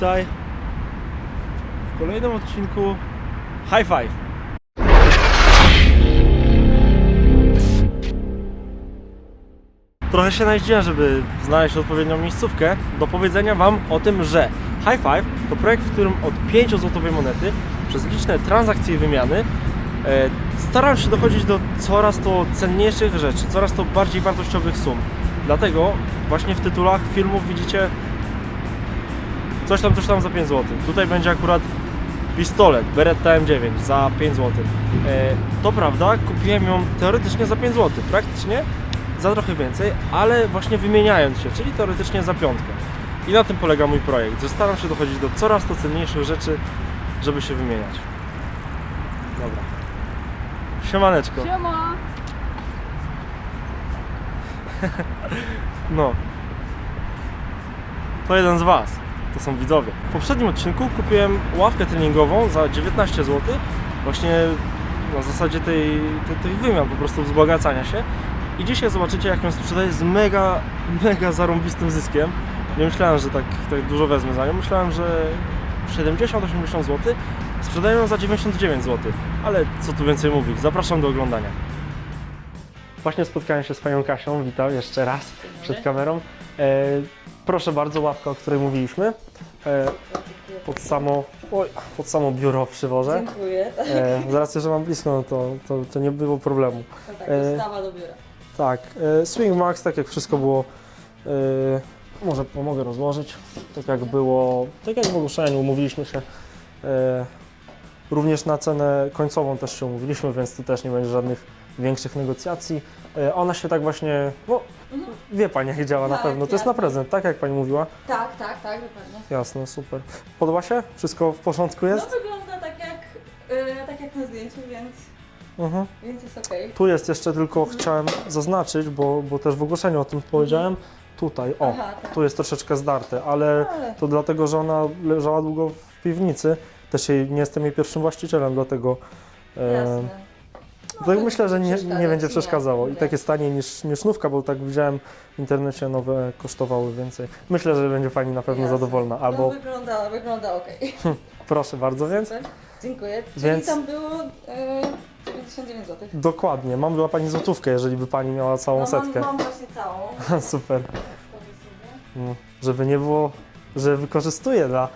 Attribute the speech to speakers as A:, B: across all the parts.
A: W kolejnym odcinku High Five. Trochę się najeździłem, żeby znaleźć odpowiednią miejscówkę do powiedzenia Wam o tym, że High Five to projekt, w którym od 5 złotowej monety przez liczne transakcje i wymiany e, staram się dochodzić do coraz to cenniejszych rzeczy, coraz to bardziej wartościowych sum. Dlatego właśnie w tytułach filmów widzicie coś tam, coś tam za 5 zł. Tutaj będzie akurat pistolet Beretta M9 za 5 zł. E, to prawda, kupiłem ją teoretycznie za 5 zł, praktycznie za trochę więcej, ale właśnie wymieniając się, czyli teoretycznie za piątkę. I na tym polega mój projekt, że staram się dochodzić do coraz to cenniejszych rzeczy, żeby się wymieniać. Dobra. Siemaneczko.
B: Siema!
A: No. To jeden z Was. To są widzowie. W poprzednim odcinku kupiłem ławkę treningową za 19 zł. Właśnie na zasadzie tej, tej, tych wymian, po prostu wzbogacania się. I dzisiaj zobaczycie, jak ją sprzedaję z mega, mega zarąbistym zyskiem. Nie myślałem, że tak, tak dużo wezmę za nią. Myślałem, że 70-80 zł. Sprzedaję ją za 99 zł. Ale co tu więcej mówić? Zapraszam do oglądania. Właśnie spotkałem się z panią Kasią. Witam jeszcze raz przed kamerą. E, proszę bardzo, ławka, o której mówiliśmy. E, pod, samo, oj, pod samo biuro przywożę.
B: Dziękuję.
A: E, z racji, że mam blisko, no to, to, to nie było problemu.
B: To tak,
A: E,
B: dostawa do biura.
A: Tak, e, Swing Max, tak jak wszystko było, e, może pomogę rozłożyć, tak jak było, tak jak w ogłoszeniu umówiliśmy się, e, również na cenę końcową też się umówiliśmy, więc tu też nie będzie żadnych większych negocjacji. E, ona się tak właśnie, no
B: Mhm.
A: wie Pani jak działa na
B: Tak,
A: pewno, to jest na
B: jasne.
A: prezent, tak jak Pani mówiła.
B: Tak, tak, tak, dokładnie.
A: Jasne, super. Podoba się? Wszystko w porządku jest?
B: No wygląda tak jak, e, tak jak na zdjęciu, więc,
A: Mhm.
B: więc jest okej.
A: Tu jest jeszcze tylko chciałem zaznaczyć, bo, bo też w ogłoszeniu o tym powiedziałem. Tutaj, o,
B: Aha, tak.
A: tu jest troszeczkę zdarte, ale
B: Ale
A: to dlatego, że ona leżała długo w piwnicy. Też jej, nie jestem jej pierwszym właścicielem, dlatego e,
B: jasne. No, to
A: myślę, że nie, nie będzie przeszkadzało. I takie taniej niż, niż nówka, bo tak widziałem w internecie nowe kosztowały więcej. Myślę, że będzie Pani na pewno
B: Jasne.
A: zadowolona.
B: No
A: Albo
B: wygląda, wygląda okej.
A: proszę bardzo, więc.
B: Dziękuję. Czyli
A: Więc-
B: tam było e, 99 zł.
A: dokładnie. Mam dla Pani złotówkę, jeżeli by Pani miała całą
B: No, mam,
A: setkę.
B: mam właśnie całą.
A: Super. No, żeby nie było, że wykorzystuję dla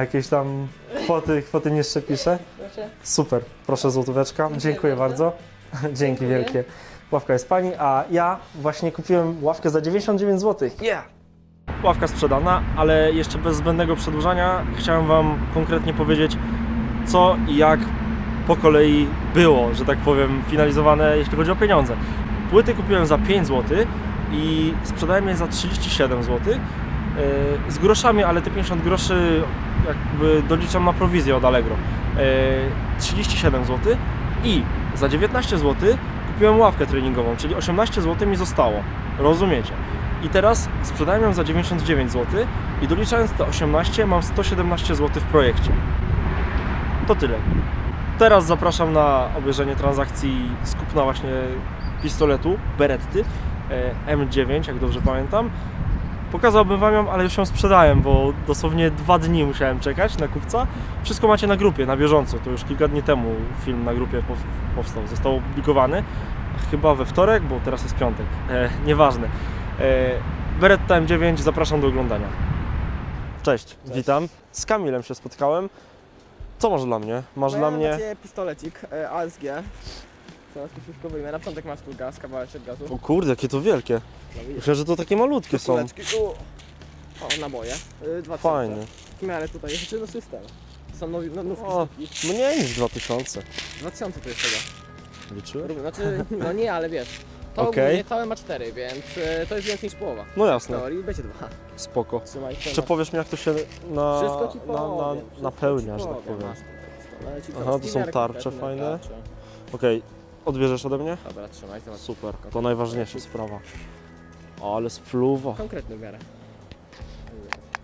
A: jakiejś tam kwoty, kwoty niższe piszę.
B: Proszę.
A: Super, proszę złotóweczka. Dziękuję, bardzo. Dzięki wielkie. Ławka jest pani, a ja właśnie kupiłem ławkę za 99 zł. Yeah! Ławka sprzedana, ale jeszcze bez zbędnego przedłużania chciałem Wam konkretnie powiedzieć, co i jak po kolei było, że tak powiem, finalizowane, jeśli chodzi o pieniądze. Płyty kupiłem za 5 zł i sprzedałem je za 37 zł. Yy, Z groszami, ale te 50 groszy jakby doliczam na prowizję od Allegro. Yy, 37 zł i za 19 zł kupiłem ławkę treningową, czyli 18 zł mi zostało. Rozumiecie? I teraz sprzedałem ją za 99 zł i doliczając te 18 mam 117 zł w projekcie. To tyle. Teraz zapraszam na obejrzenie transakcji z kupna właśnie pistoletu Beretty e, M9, jak dobrze pamiętam. Pokazałbym Wam ją, ale już ją sprzedałem, bo dosłownie dwa dni musiałem czekać na kupca. Wszystko macie na grupie, na bieżąco. To już kilka dni temu film na grupie pow- powstał. Został opublikowany chyba we wtorek, bo teraz jest piątek. E, nieważne. E, Beretta M9, zapraszam do oglądania. Cześć, witam. Z Kamilem się spotkałem. Co masz dla mnie? Masz
C: No
A: dla mnie...
C: pistolecik e, ASG. Teraz tu wszystko wyjmę. Na początek masz tu gaz, kawałeczek gazu.
A: O kurde, jakie to wielkie.
C: No.
A: Myślę, że to takie malutkie są.
C: Kuleczki. U. O, naboje. Y, 2000.
A: Fajnie.
C: W miarę tutaj jest no system. To są nowi, no, nówki
A: O.
C: sztuki.
A: Mniej niż 2000.
C: 2000 to jest tego.
A: Liczyłem?
C: Równo. Znaczy, no nie, ale wiesz. To
A: Okej.
C: ogólnie całe ma 4, więc y, to jest więcej niż połowa.
A: No
C: W
A: jasne,
C: teorii będzie 2.
A: spoko.
C: Trzymaj to
A: Czy
C: na-
A: powiesz mi, jak to się na,
C: Wszystko ci
A: na, na,
C: powiem. wszystko
A: napełnia,
C: ci
A: że tak
C: powiem.
A: powiem?
C: Masz tutaj pistolecik,
A: Aha, to są tarcze fajne. Okej, odbierzesz ode mnie?
C: Dobra, trzymaj. to
A: Super, to najważniejsza sprawa. Ale spluwa.
C: Konkretny w miarę.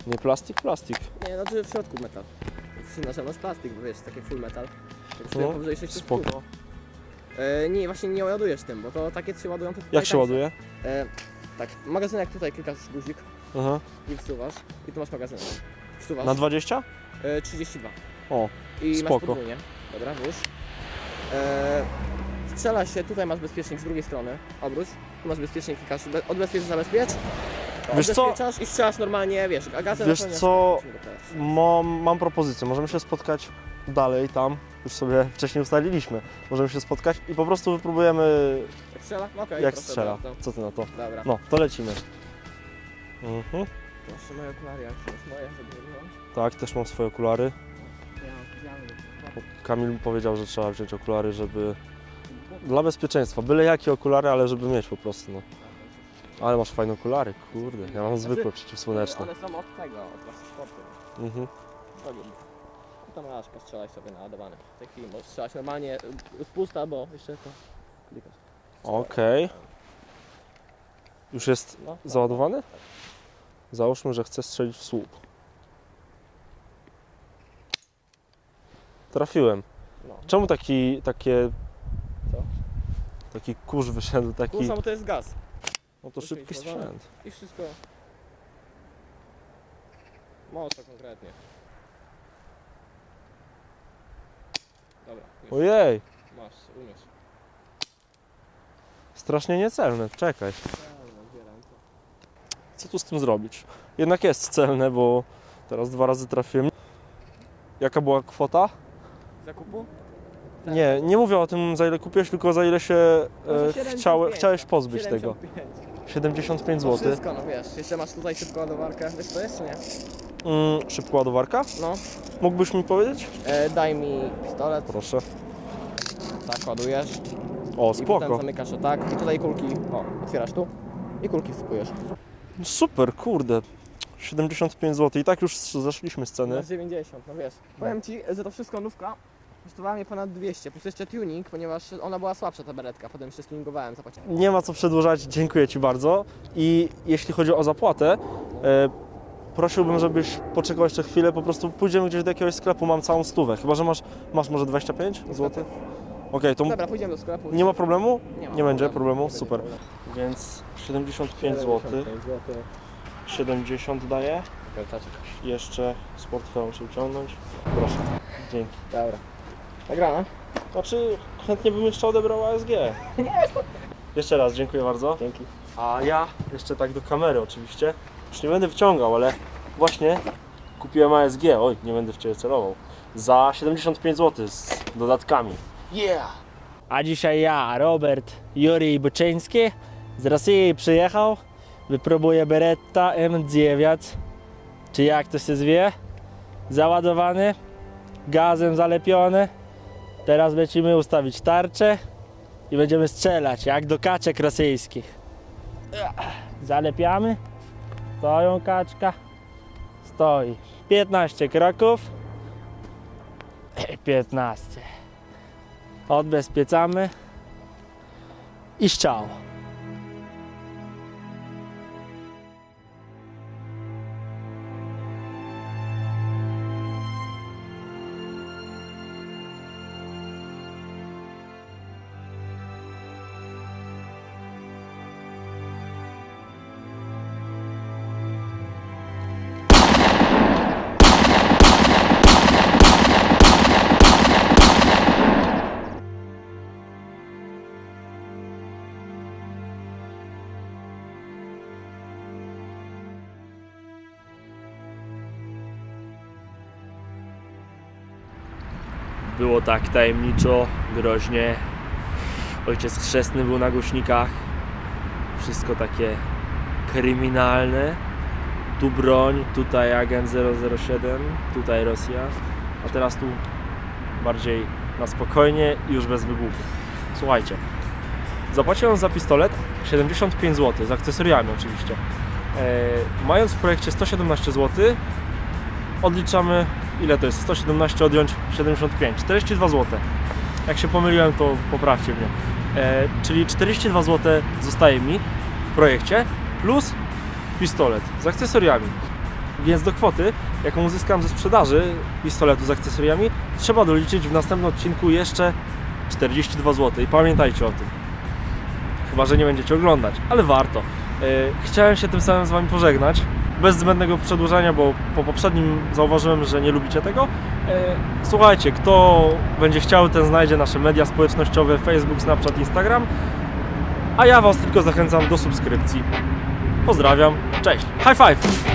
A: Nie plastik, plastik.
C: Nie, znaczy w środku metal. Znaczy, masz plastik, bo wiesz, takie full metal. To kosztuje
A: No,
C: powyżej 600
A: Spoko.
C: E, nie, właśnie nie ładujesz tym, bo to takie się ładują tylko
A: Jak się ładuje?
C: E, tak, magazynek tutaj klikasz guzik
A: Aha.
C: i wsuwasz i tu masz magazynek. Wsuwasz.
A: Na 20?
C: E, 32.
A: O,
C: I
A: Spoko.
C: masz podwójnie. Dobra, włóż. E, strzela się, tutaj masz bezpiecznik z drugiej strony. Obróć. Tu masz bezpiecznik, klikasz, be- odbezpiecz, zabezpiecz.
A: Wiesz co?
C: Odbezpieczasz i strzelasz normalnie, wiesz,
A: Wiesz
C: napełniasz-
A: co? mam, mam propozycję. Możemy się spotkać dalej tam. Już sobie wcześniej ustaliliśmy. Możemy się spotkać i po prostu wypróbujemy
C: Jak strzela? No okej,
A: jak
C: proszę
A: strzela.
C: bardzo.
A: Co ty na to?
C: Dobra.
A: No, to lecimy. Mhm.
C: Proszę moje okulary, jak już moje.
A: Tak, też mam swoje okulary.
C: Ja, ja,
A: Kamil powiedział, że trzeba wziąć okulary, żeby... Dla bezpieczeństwa. Byle jakie okulary, ale żeby mieć po prostu, no. Ale masz fajne okulary, kurde. Ja mam zwykłe przeciwsłoneczne.
C: One są od tego, od sportu.
A: Mhm.
C: Drogi. Tam masz, postrzelaj sobie naładowany. W tej chwili możesz strzelać normalnie y, z pusta, bo jeszcze to klikasz.
A: Okej. Już jest
C: No,
A: załadowany? Załóżmy, że chcę strzelić w słup. Trafiłem.
C: no.
A: Czemu taki, takie... Taki kurz wyszedł, taki...
C: Kurwa, bo to jest gaz.
A: No to szybki sprzęt.
C: I wszystko. Mocno konkretnie. Dobra, już
A: Ojej,
C: masz, umiesz.
A: strasznie niecelne, czekaj. Co tu z tym zrobić? Jednak jest celne, bo teraz dwa razy trafiłem. Jaka była kwota?
C: Zakupu? Tak.
A: Nie, nie mówię o tym za ile kupiłeś, tylko za ile się
C: No,
A: e,
C: 75, no.
A: chciałeś pozbyć tego.
C: 75.
A: 75
C: No
A: zł.
C: wszystko, no wiesz. Jeszcze masz tutaj szybką ładowarkę. Wiesz co jest, czy nie?
A: Mm, szybka ładowarka?
C: No.
A: Mógłbyś mi powiedzieć?
C: E, daj mi pistolet.
A: Proszę.
C: Tak, ładujesz.
A: O,
C: I potem
A: spoko.
C: zamykasz o tak. I tutaj kulki. O, otwierasz tu. I kulki wsypujesz.
A: Super, kurde. 75 zł. I tak już zeszliśmy z ceny.
C: Na 90, no wiesz. Powiem ci, że to wszystko nówka. Kosztowała mnie ponad 200, plus jeszcze tuning, ponieważ ona była słabsza ta beretka, potem jeszcze stuningowałem, zapłaciłem.
A: Nie ma co przedłużać, dziękuję Ci bardzo. I jeśli chodzi o zapłatę, e, prosiłbym, żebyś poczekał jeszcze chwilę, po prostu pójdziemy gdzieś do jakiegoś sklepu, mam całą stówę. Chyba, że masz, masz może 25 zł? Okej, to
C: Dobra, pójdziemy do sklepu.
A: nie ma problemu?
C: Nie, ma
A: będzie
C: problemu.
A: problemu? Super.
C: będzie
A: Więc 75
C: problemu.
A: zł,
C: 75 zł.
A: 70 daję.
C: Kręcaczek.
A: Jeszcze z portfela muszę wyciągnąć. Proszę, dzięki.
C: Dobra. Nagrane?
A: Znaczy, chętnie bym jeszcze odebrał ASG. Jeszcze raz, dziękuję bardzo.
C: Dzięki.
A: A ja jeszcze tak do kamery oczywiście. Już nie będę wciągał, ale właśnie kupiłem ASG. Oj, nie będę w Ciebie celował. Za 75 zł z dodatkami. Yeah!
D: A dzisiaj ja, Robert Jurij Buczyński, z Rosji przyjechał. Wypróbuję Beretta M9, czy jak to się zwie. Załadowany, gazem zalepiony. Teraz będziemy ustawić tarczę i będziemy strzelać jak do kaczek rosyjskich. Zalepiamy. Stoją kaczka. Stoi. 15 kroków. 15. Odbezpieczamy i strzał. Było tak tajemniczo, groźnie. Ojciec chrzestny był na głośnikach. Wszystko takie kryminalne. Tu broń, tutaj agent 007, tutaj Rosja. A teraz tu bardziej na spokojnie i już bez wygłupów. Słuchajcie, zapłaciłem za pistolet 75 zł, z akcesoriami oczywiście. E, mając w projekcie 117 zł, odliczamy ile to jest? 117 odjąć 75, 42 zł. Jak się pomyliłem, to poprawcie mnie. E, czyli 42 zł zostaje mi w projekcie plus pistolet z akcesoriami. Więc do kwoty, jaką uzyskam ze sprzedaży pistoletu z akcesoriami, trzeba doliczyć w następnym odcinku jeszcze 42 zł. I pamiętajcie o tym. Chyba, że nie będziecie oglądać, ale warto.
A: Chciałem się tym samym z Wami pożegnać, bez zbędnego przedłużania, bo po poprzednim zauważyłem, że nie lubicie tego. E, Słuchajcie, kto będzie chciał, ten znajdzie nasze media społecznościowe, Facebook, Snapchat, Instagram. A ja Was tylko zachęcam do subskrypcji. Pozdrawiam, cześć, high five!